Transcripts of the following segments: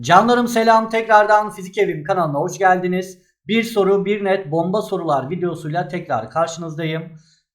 Canlarım selam tekrardan Fizik Evim kanalına hoş geldiniz. Bir soru bir net bomba sorular videosuyla tekrar karşınızdayım.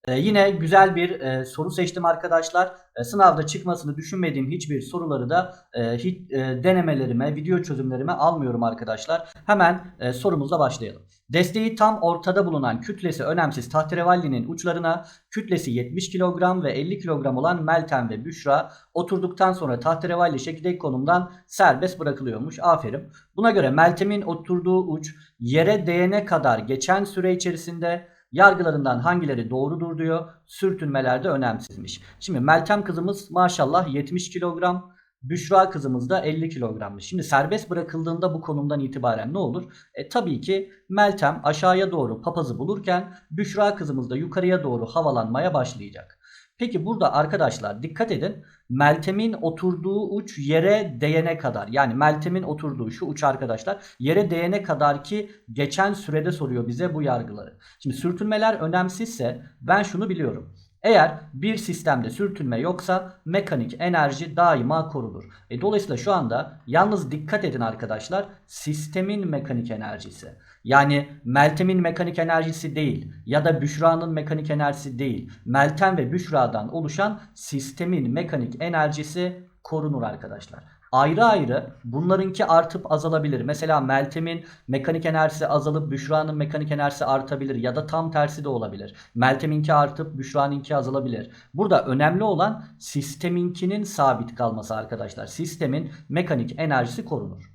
Ee, yine güzel bir e, soru seçtim arkadaşlar. E, sınavda çıkmasını düşünmediğim hiçbir soruları da e, hiç, e, denemelerime, video çözümlerime almıyorum arkadaşlar. Hemen e, sorumuzla başlayalım. Desteği tam ortada bulunan kütlesi önemsiz tahterevallinin uçlarına kütlesi 70 kilogram ve 50 kilogram olan Meltem ve Büşra oturduktan sonra tahterevalli çekirdek konumdan serbest bırakılıyormuş. Aferin. Buna göre Meltem'in oturduğu uç yere değene kadar geçen süre içerisinde yargılarından hangileri doğrudur diyor. Sürtünmeler de önemsizmiş. Şimdi Meltem kızımız maşallah 70 kilogram. Büşra kızımız da 50 kilogrammış. Şimdi serbest bırakıldığında bu konumdan itibaren ne olur? E, tabii ki Meltem aşağıya doğru papazı bulurken Büşra kızımız da yukarıya doğru havalanmaya başlayacak. Peki burada arkadaşlar dikkat edin. Meltem'in oturduğu uç yere değene kadar yani Meltem'in oturduğu şu uç arkadaşlar yere değene kadar ki geçen sürede soruyor bize bu yargıları. Şimdi sürtünmeler önemsizse ben şunu biliyorum. Eğer bir sistemde sürtünme yoksa mekanik enerji daima korunur. E, dolayısıyla şu anda yalnız dikkat edin arkadaşlar sistemin mekanik enerjisi. Yani Meltem'in mekanik enerjisi değil ya da Büşra'nın mekanik enerjisi değil. Meltem ve Büşra'dan oluşan sistemin mekanik enerjisi korunur arkadaşlar. Ayrı ayrı bunlarınki artıp azalabilir. Mesela Meltem'in mekanik enerjisi azalıp Büşra'nın mekanik enerjisi artabilir ya da tam tersi de olabilir. Meltem'inki artıp Büşra'nınki azalabilir. Burada önemli olan sisteminkinin sabit kalması arkadaşlar. Sistemin mekanik enerjisi korunur.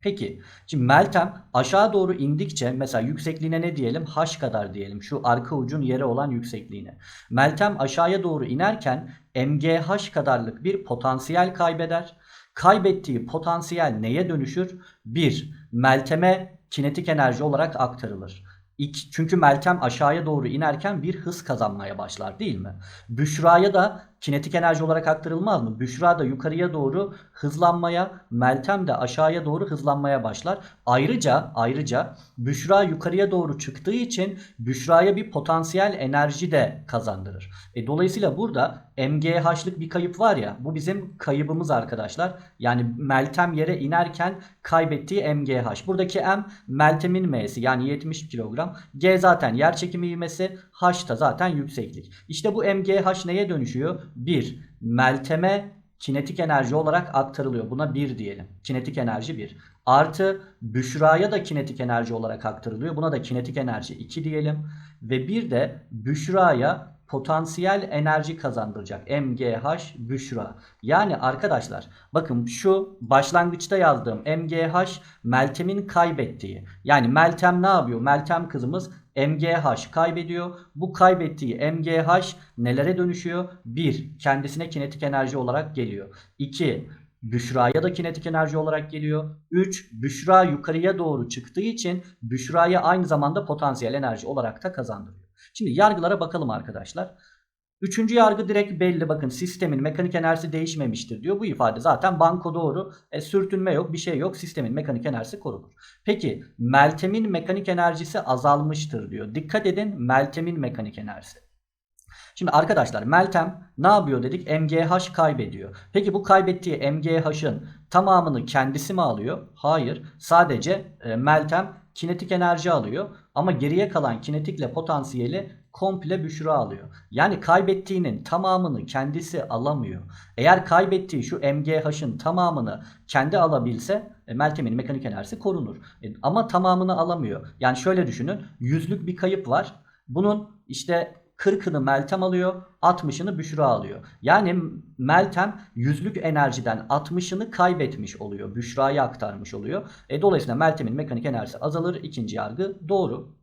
Peki şimdi Meltem aşağı doğru indikçe mesela yüksekliğine ne diyelim? H kadar diyelim. Şu arka ucun yere olan yüksekliğine. Meltem aşağıya doğru inerken MGH kadarlık bir potansiyel kaybeder. Kaybettiği potansiyel neye dönüşür? 1. Meltem'e kinetik enerji olarak aktarılır. İki, çünkü Meltem aşağıya doğru inerken bir hız kazanmaya başlar değil mi? Büşra'ya da kinetik enerji olarak aktarılmaz mı? Büşra da yukarıya doğru hızlanmaya, Meltem de aşağıya doğru hızlanmaya başlar. Ayrıca ayrıca Büşra yukarıya doğru çıktığı için Büşra'ya bir potansiyel enerji de kazandırır. E, dolayısıyla burada MGH'lık bir kayıp var ya bu bizim kaybımız arkadaşlar. Yani Meltem yere inerken kaybettiği MGH. Buradaki M Meltem'in M'si yani 70 kilogram. G zaten yer çekimi ivmesi. H da zaten yükseklik. İşte bu MGH neye dönüşüyor? 1. Meltem'e kinetik enerji olarak aktarılıyor. Buna 1 diyelim. Kinetik enerji 1. Artı Büşra'ya da kinetik enerji olarak aktarılıyor. Buna da kinetik enerji 2 diyelim. Ve bir de Büşra'ya potansiyel enerji kazandıracak. MGH Büşra. Yani arkadaşlar bakın şu başlangıçta yazdığım MGH Meltem'in kaybettiği. Yani Meltem ne yapıyor? Meltem kızımız MGH kaybediyor. Bu kaybettiği MGH nelere dönüşüyor? 1. Kendisine kinetik enerji olarak geliyor. 2. Büşra'ya da kinetik enerji olarak geliyor. 3. Büşra yukarıya doğru çıktığı için Büşra'ya aynı zamanda potansiyel enerji olarak da kazandırıyor. Şimdi yargılara bakalım arkadaşlar. Üçüncü yargı direkt belli. Bakın sistemin mekanik enerjisi değişmemiştir diyor. Bu ifade zaten banko doğru. E, sürtünme yok bir şey yok. Sistemin mekanik enerjisi korunur. Peki Meltem'in mekanik enerjisi azalmıştır diyor. Dikkat edin Meltem'in mekanik enerjisi. Şimdi arkadaşlar Meltem ne yapıyor dedik? MGH kaybediyor. Peki bu kaybettiği MGH'ın tamamını kendisi mi alıyor? Hayır. Sadece e, Meltem kinetik enerji alıyor. Ama geriye kalan kinetikle potansiyeli komple Büşra alıyor. Yani kaybettiğinin tamamını kendisi alamıyor. Eğer kaybettiği şu MGH'ın tamamını kendi alabilse e, Meltem'in mekanik enerjisi korunur. E, ama tamamını alamıyor. Yani şöyle düşünün. Yüzlük bir kayıp var. Bunun işte 40'ını Meltem alıyor, 60'ını Büşra alıyor. Yani Meltem yüzlük enerjiden 60'ını kaybetmiş oluyor. Büşra'ya aktarmış oluyor. E, dolayısıyla Meltem'in mekanik enerjisi azalır. İkinci yargı doğru.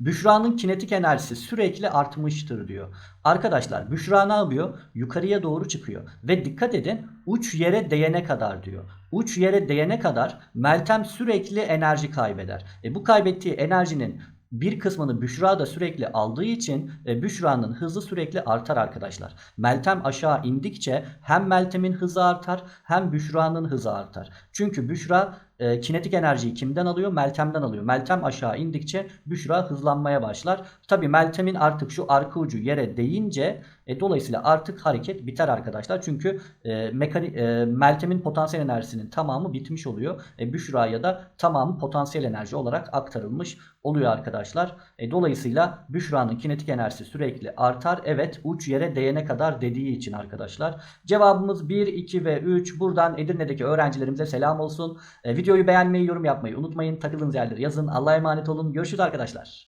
Büşra'nın kinetik enerjisi sürekli artmıştır diyor. Arkadaşlar Büşra ne yapıyor? Yukarıya doğru çıkıyor. Ve dikkat edin uç yere değene kadar diyor. Uç yere değene kadar Meltem sürekli enerji kaybeder. E bu kaybettiği enerjinin bir kısmını Büşra da sürekli aldığı için e, Büşra'nın hızı sürekli artar arkadaşlar. Meltem aşağı indikçe hem Meltem'in hızı artar hem Büşra'nın hızı artar. Çünkü Büşra e, kinetik enerjiyi kimden alıyor? Meltem'den alıyor. Meltem aşağı indikçe Büşra hızlanmaya başlar. Tabii Meltem'in artık şu arka ucu yere değince e, dolayısıyla artık hareket biter arkadaşlar. Çünkü e, mekani, e, Meltem'in potansiyel enerjisinin tamamı bitmiş oluyor. E, Büşra'ya da tamamı potansiyel enerji olarak aktarılmış oluyor arkadaşlar. E, dolayısıyla Büşra'nın kinetik enerjisi sürekli artar. Evet uç yere değene kadar dediği için arkadaşlar. Cevabımız 1, 2 ve 3. Buradan Edirne'deki öğrencilerimize selam olsun. E, videoyu beğenmeyi, yorum yapmayı unutmayın. Takıldığınız yerleri yazın. Allah'a emanet olun. Görüşürüz arkadaşlar.